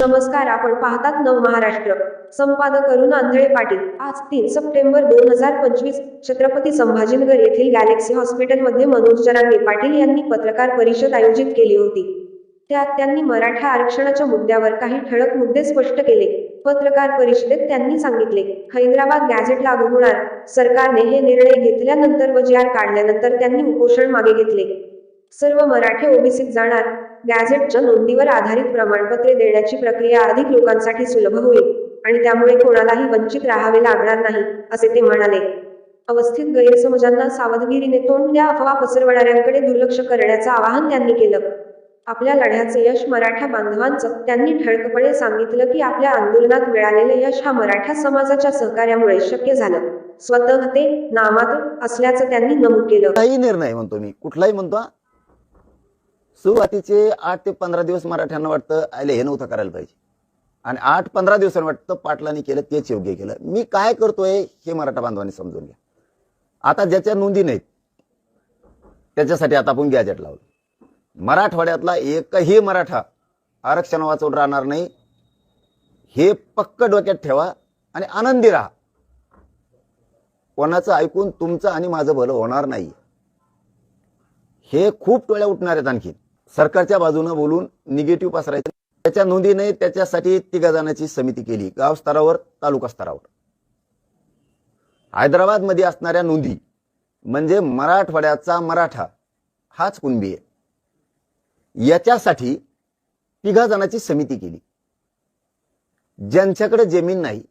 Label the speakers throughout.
Speaker 1: नमस्कार आपण पाहतात नव महाराष्ट्र. संपादक अरुण आंधळे पाटील. आज तीन सप्टेंबर दोन हजार पंचवीस छत्रपती संभाजीनगर येथील गॅलेक्सी हॉस्पिटलमध्ये मनोज जरांगे पाटील यांनी पत्रकार परिषद आयोजित केली होती. त्यात त्यांनी मराठा आरक्षणाच्या मुद्द्यावर काही ठळक मुद्दे स्पष्ट केले. पत्रकार परिषदेत त्यांनी सांगितले हैदराबाद गॅझेट लागू होणार. सरकारने हे निर्णय घेतल्यानंतर व जी आर काढल्यानंतर त्यांनी उपोषण मागे घेतले. सर्व मराठे ओबीसीत जाणार. गॅझेटच्या नोंदीवर आधारित प्रमाणपत्रे देण्याची प्रक्रिया अधिक लोकांसाठी सुलभ होईल आणि त्यामुळे कोणालाही वंचित राहावे लागणार नाही असे ते म्हणाले. अवस्थित गैरसमजांना सावधगिरीने तोंड द्या अफवा पसरवणाऱ्यांकडे दुर्लक्ष करण्याचं आवाहन त्यांनी केलं. आपल्या लढ्याचं यश मराठा बांधवांचं. त्यांनी ठळकपणे सांगितलं की आपल्या आंदोलनात मिळालेलं यश हा मराठा समाजाच्या सहकार्यामुळे शक्य झालं. स्वतः ते नामात असल्याचं त्यांनी नमूद केलं.
Speaker 2: काही निर्णय म्हणतो मी. कुठलाही म्हणतो सुरुवातीचे आठ ते पंधरा दिवस मराठ्यांना वाटतं आयले हे नव्हतं करायला पाहिजे. आणि आठ पंधरा दिवसांनी वाटतं पाटलांनी केलं तेच योग्य केलं. मी काय करतोय हे मराठा बांधवांनी समजून घ्या. आता ज्याच्या नोंदी नाहीत त्याच्यासाठी आता आपण गॅजेट लावलं. मराठवाड्यातला एकही मराठा आरक्षण वाचवून राहणार नाही. हे पक्क डोक्यात ठेवा आणि आनंदी राहा. कोणाचं ऐकून तुमचं आणि माझं भलं होणार नाही. हे खूप टोळ्या उठणार आहेत आणखी सरकारच्या बाजूनं बोलून निगेटिव्ह पसरायचं. त्याच्या नोंदीने त्याच्यासाठी तिघा जणांची समिती केली गाव स्तरावर तालुका स्तरावर. हैदराबादमध्ये असणाऱ्या नोंदी म्हणजे मराठवाड्याचा मराठा हाच कुणबी आहे? याच्यासाठी तिघा जणांची समिती केली. ज्यांच्याकडे जमीन नाही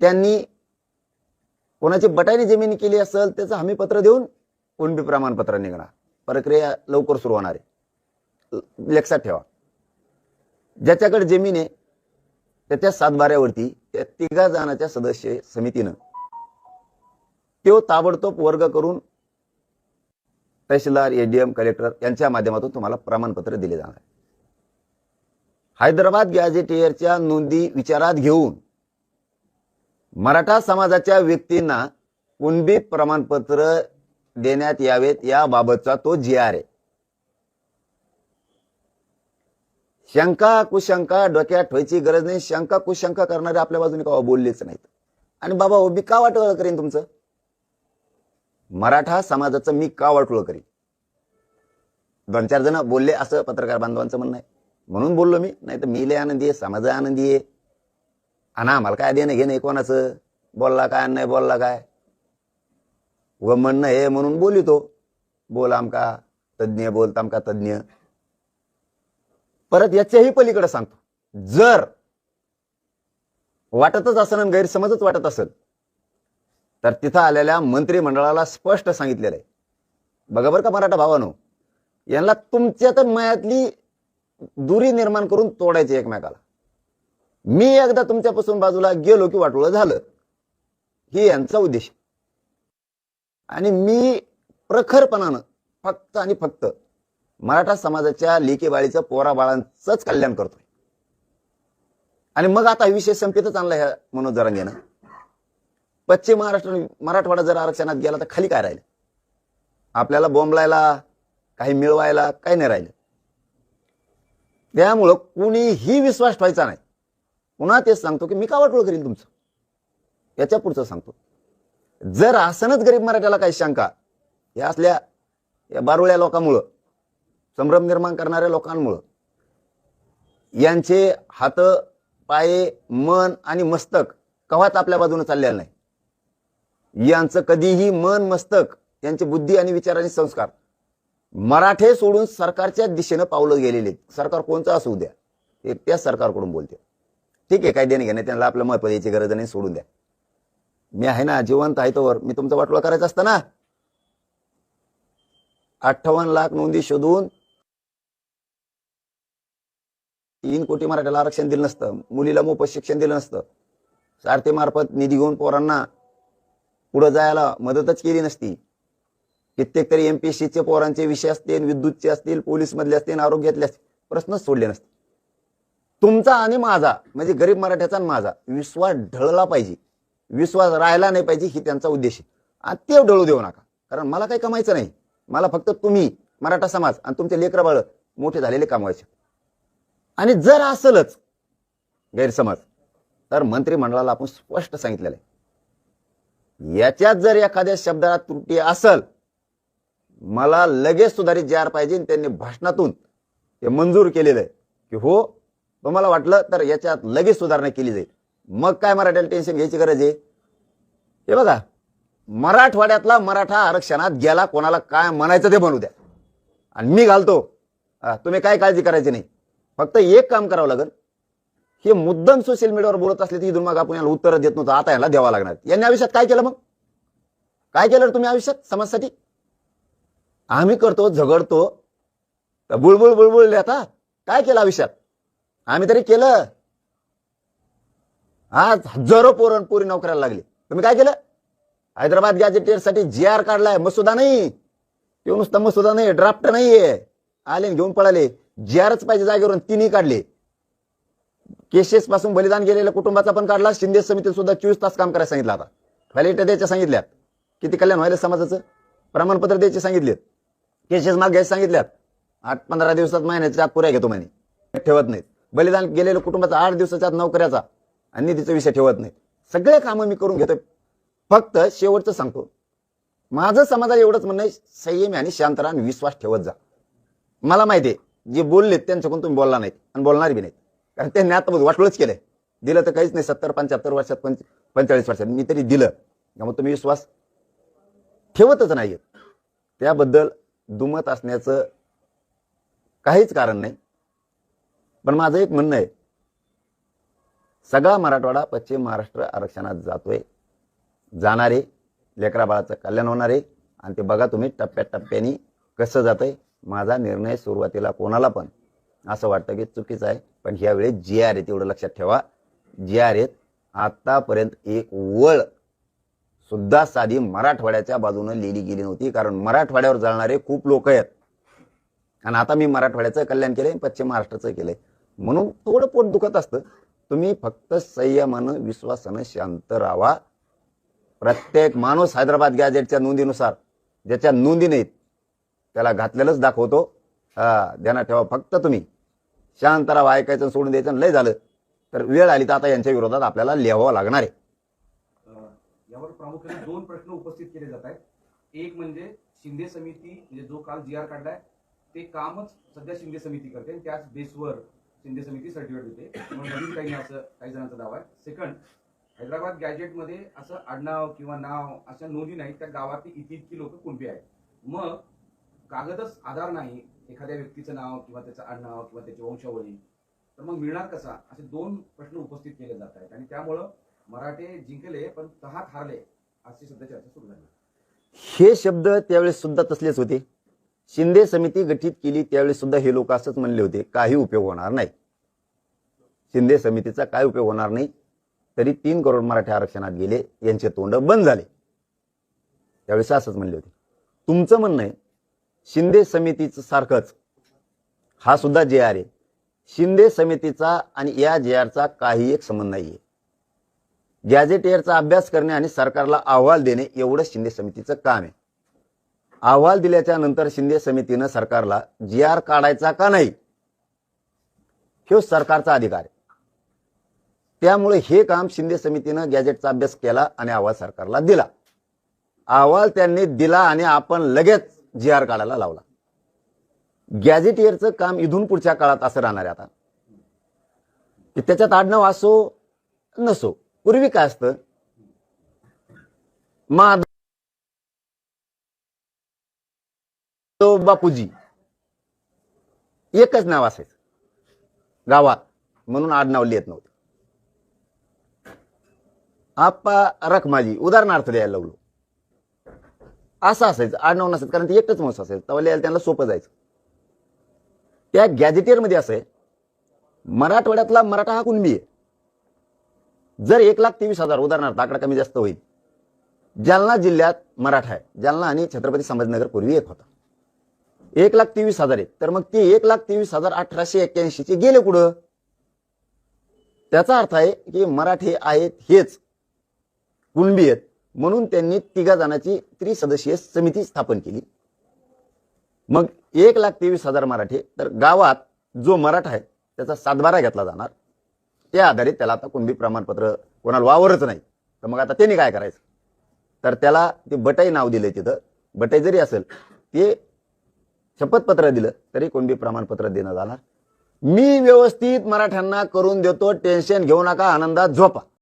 Speaker 2: त्यांनी कोणाची बटाने जमीन केली असेल त्याचं हमीपत्र देऊन कुणबी प्रमाणपत्र निघणार. प्रक्रिया लवकर सुरू होणार आहे लक्षात ठेवा ज्याच्याकडे जमीन आहे त्याच्या सातबाऱ्यावरती त्या तिघा जणांच्या सदस्य समितीनं तो ताबडतोब वर्ग करून तहसीलदार एडीएम कलेक्टर यांच्या माध्यमातून तुम्हाला प्रमाणपत्र दिले जाणार आहे. हैदराबाद गॅझेटियरच्या नोंदी विचारात घेऊन मराठा समाजाच्या व्यक्तींना कुणबी प्रमाणपत्र देण्यात यावेत याबाबतचा तो जी आर आहे. शंका कुशंका डोक्यात ठेवायची गरज नाही. शंका कुशंका करणारे आपल्या बाजूने का बोललेच नाहीत. आणि बाबा हो, मी का वाटोळ करीन तुमचं? मराठा समाजाचं मी का वाटोळ करीन? दोन चार जण बोलले असं पत्रकार बांधवांचं म्हणणं आहे. म्हणून बोललो मी नाही तर मी लय आनंदी आहे समाज आनंदी आहे. आणि आम्हाला काय देणं घेणं कोणाचं? बोलला काय नाही बोलला काय? व म्हणणं हे म्हणून बोलितो. बोल आमका तज्ज्ञ बोलत आमका तज्ज्ञ परत याच्याही पलीकडे सांगतो. जर वाटतच असेल आणि गैरसमजच वाटत असेल तर तिथं आलेल्या मंत्रिमंडळाला स्पष्ट सांगितलेलं आहे. बघा बरं का मराठा भावानो यांना तुमच्या तर मयातली दुरी निर्माण करून तोडायची एकमेकाला. मी एकदा तुमच्यापासून बाजूला गेलो की वाटोळं झालं. ही यांचा उद्देश. आणि मी प्रखरपणानं फक्त आणि फक्त मराठा समाजाच्या लेकी पोरा बाळांचंच कल्याण करतोय. आणि मग आता विषय संपेतच आणला ह्या मनोज जरांगेनं पश्चिम महाराष्ट्र मराठवाडा जर आरक्षणात गेला तर खाली काय राहिलं? आपल्याला बोंबलायला काही मिळवायला काही नाही राहिलं. त्यामुळं कुणीही विश्वास ठेवायचा नाही. पुन्हा तेच सांगतो की मी का वाटोळ करीन तुमचं? याच्या पुढचं सांगतो. जर असनच गरीब मराठ्याला काही शंका या असल्या या बारुळ्या लोकांमुळं संभ्रम निर्माण करणाऱ्या लोकांमुळं यांचे हात पाये मन आणि मस्तक कवाच आपल्या बाजूने चाललेलं नाही. यांचं कधीही मन मस्तक यांची बुद्धी आणि विचार आणि संस्कार मराठे सोडून सरकारच्या दिशेनं पावलं गेलेले सरकार कोणचं असू द्या ते त्याच सरकारकडून बोलते. ठीक आहे काय देणे घेणे त्यांना आपलं महत्त्व द्यायची गरज नाही सोडून द्या. मी आहे ना जिवंत आहे तोवर. मी तुमचा वाटोळा करायचा असता ना? अठ्ठावन्न लाख नोंदी शोधून तीन कोटी मराठ्याला आरक्षण दिलं नसतं. मुलीला मोफत शिक्षण दिलं नसतं. सारथीमार्फत निधी घेऊन पोरांना पुढे जायला मदतच केली नसती. कित्येक तरी एमपीएससीचे पोरांचे विषय असतील विद्युतचे असतील पोलीस मधले असतील आरोग्यातले असतील प्रश्नच सोडले नसते. तुमचा आणि माझा म्हणजे गरीब मराठ्याचा आणि माझा विश्वास ढळला पाहिजे. विश्वास राहिला नाही पाहिजे ही त्यांचा उद्देश आहे. आणि ते ढळू देऊ नका. कारण मला काही कमायचं नाही. मला फक्त तुम्ही मराठा समाज आणि तुमचे लेकरबाळ मोठे झालेले कमवायचे. आणि जर असलच गैरसमज तर मंत्रिमंडळाला आपण स्पष्ट सांगितलेलं आहे. याच्यात जर एखाद्या शब्दाला त्रुटी असल मला लगेच सुधारित जे आर पाहिजे आणि त्यांनी भाषणातून ते मंजूर केलेलं आहे. की हो तुम्हाला वाटलं तर याच्यात लगेच सुधारणा केली जाईल. मग काय मराठ्याला टेन्शन घ्यायची गरज आहे? हे बघा मराठवाड्यातला मराठा आरक्षणात गेला कोणाला काय म्हणायचं ते म्हणू द्या. आणि मी घालतो. तुम्ही काय काळजी करायची नाही. फक्त एक काम करावं लागेल. हे मुद्दम सोशल मीडियावर बोलत असले तर इथून मग आपण याला उत्तर देत नव्हतं. आता याला द्यावा लागणार. यांनी आयुष्यात काय केलं मग? काय केलं तुम्ही आयुष्यात समाजसाठी? आम्ही करतो झगडतो. तर बुळबुळ बुळबुळ आता. काय केलं आयुष्यात? आम्ही तरी केलं. आज हजारो पोरण नोकऱ्याला लागली. तुम्ही काय केलं? हैदराबाद गॅजेटेडसाठी जी आर काढलाय मसुदा नाही. तो नुसता मसुदा नाही ड्राफ्ट नाहीये. आले घेऊन पळाले. जी आरच पाहिजे जागेवरून तिन्ही काढले. केसेस पासून बलिदान गेलेल्या कुटुंबाचा पण काढला. शिंदे समितीत सुद्धा चोवीस तास काम करायला सांगितलं आता. व्हॅलिडिटी द्यायच्या सांगितल्यात. किती कल्याण व्हायला समाजाचं? प्रमाणपत्र द्यायचे सांगितलेत. केसेस माग घ्यायचे सांगितल्यात. आठ पंधरा दिवसात महिन्याच्या आत पुऱ्या घेतो महिने ठेवत नाहीत. बलिदान गेलेल्या कुटुंबाचा आठ दिवसाच्या आत नोकऱ्याचा. आणि निधीचा विषय ठेवत नाहीत. सगळे कामं मी करून घेतो फक्त शेवटचं सांगतो. माझं समाजाला एवढंच म्हणणं आहे संयमी आणि शांत राहा आणि विश्वास ठेवत जा. मला माहिती आहे जे बोललेत त्यांच्याकडून तुम्ही बोलला नाहीत आणि बोलणार बी नाहीत. कारण त्यांनी आता वाटलंच केलंय. दिलं तर काहीच नाही सत्तर पंच्याहत्तर वर्षात पंच पंचेचाळीस वर्षात. मी तरी दिलं. त्यामुळे तुम्ही विश्वास ठेवतच नाही त्याबद्दल दुमत असण्याचं काहीच कारण नाही. पण माझं एक म्हणणं आहे सगळा मराठवाडा पश्चिम महाराष्ट्र आरक्षणात जातोय. जाणारे लेकरा बाळाचं कल्याण होणार आहे आणि ते बघा तुम्ही टप्प्याटप्प्याने कसं जातंय. माझा निर्णय सुरुवातीला कोणाला पण असं वाटतं की चुकीचं आहे पण ह्यावेळी जी आर आहेत तेवढं लक्षात ठेवा. जी आर आहेत. आत्तापर्यंत एक वळ सुद्धा साधी मराठवाड्याच्या बाजूने लिहिली गेली नव्हती कारण मराठवाड्यावर जाणारे खूप लोक आहेत. आणि आता मी मराठवाड्याचं कल्याण केलंय पश्चिम महाराष्ट्राचं केलंय. म्हणून थोडं पोट दुखत असतं. तुम्ही फक्त संयमानं विश्वासानं शांत राहा. प्रत्येक माणूस हैदराबाद गॅजेटच्या नोंदीनुसार ज्याच्या नोंदी नाहीत त्याला घातलेलंच दाखवतो. हा ध्यानात ठेवा फक्त तुम्ही. शांत राहा ऐकायचं सोडून द्यायचं लय झालं. तर वेळ आली तर आता यांच्या विरोधात आपल्याला लिहावं लागणार आहे.
Speaker 3: यावर प्रामुख्याने दोन प्रश्न उपस्थित केले जात आहेत. एक म्हणजे शिंदे समिती म्हणजे जो काल जी आर काढलाय ते कामच सध्या शिंदे समिती करते त्याच बेसवर शिंदे समिती सर्टिफिकेट देते. म्हणून काही असं काही जणांचा दावा आहे. सेकंड हैदराबाद गॅजेटमध्ये असं आडनाव किंवा नाव अशा नोंदी नाही त्या गावातली इतकी इतकी लोक कुणबी आहेत. मग कागदच आधार नाही. एखाद्या व्यक्तीचं नाव किंवा त्याचं आडनाव किंवा त्याची वंशावळी तर मग मिळणार कसा? असे दोन प्रश्न उपस्थित केले जात आहेत. आणि त्यामुळं मराठे जिंकले पण तहात हारले अशी सध्या चर्चा सुरू झाली.
Speaker 2: हे शब्द त्यावेळेस सुद्धा तसलेच होते. शिंदे समिती गठीत केली त्यावेळेस सुद्धा हे लोक असंच म्हणले होते काही उपयोग होणार नाही. शिंदे समितीचा काय उपयोग होणार नाही? तरी तीन करोड मराठी आरक्षणात गेले यांचे तोंड बंद झाले. त्यावेळेस असंच म्हणले होते. तुमचं म्हणणं आहे शिंदे समितीचं सारखंच हा सुद्धा जे आर आहे शिंदे समितीचा आणि या जे आरचा काही एक संबंध नाहीये. गॅझेटियरचा अभ्यास करणे आणि सरकारला अहवाल देणे एवढं शिंदे समितीचं काम आहे. अहवाल दिल्याच्या नंतर शिंदे समितीनं सरकारला जी आर काढायचा का नाही हे सरकारचा अधिकार आहे. त्यामुळे हे काम शिंदे समितीनं गॅजेटचा अभ्यास केला आणि अहवाल सरकारला दिला. अहवाल त्यांनी दिला आणि आपण लगेच जी आर काढायला लावला. गॅझेटियरचं काम इथून पुढच्या काळात असं राहणार आहे आता. की त्याच्यात आडनाव असो नसो पूर्वी काय असतं? तो बापूजी. एकच नाव असायचं. गावात. म्हणून आडनाव लिहित नव्हते. आप्पा रखमाजी उदाहरणार्थ द्यायला लागलो असं असायचं. आडनाव नसायचं. कारण ते एकच माणूस असायचं. तेव्हा लिहायला त्यांना सोपं जायचं. त्या गॅजेटियरमध्ये असं आहे. मराठवाड्यातला मराठा हा कुणबी आहे? जर एक लाख तेवीस हजार उदाहरणार्थ आकडा कमी जास्त होईल. जालना जिल्ह्यात मराठा आहे. जालना आणि छत्रपती संभाजीनगर पूर्वी एक होता. एक लाख तेवीस हजार आहेत. तर मग ते एक लाख तेवीस हजार अठराशे एक्क्याऐंशीचे गेले कुठं? त्याचा अर्थ आहे की मराठी आहेत हेच. कुणबी आहेत. म्हणून त्यांनी तिघा जणांची त्रिसदस्यीय समिती स्थापन केली. मग एक लाख तेवीस हजार मराठे. तर गावात जो मराठा आहे त्याचा सातबारा घेतला जाणार. त्या आधारित त्याला आता कुणबी प्रमाणपत्र कोणाला वावरच नाही. तर मग आता त्यांनी काय करायचं? तर त्याला ते बटाई नाव दिले तिथं. बटाई जरी असेल ते शपथपत्र दिलं तरी कोणबी प्रमाणपत्र देणं जाणार? मी व्यवस्थित मराठ्यांना करून देतो टेन्शन घेऊ नका आनंदात झोपा.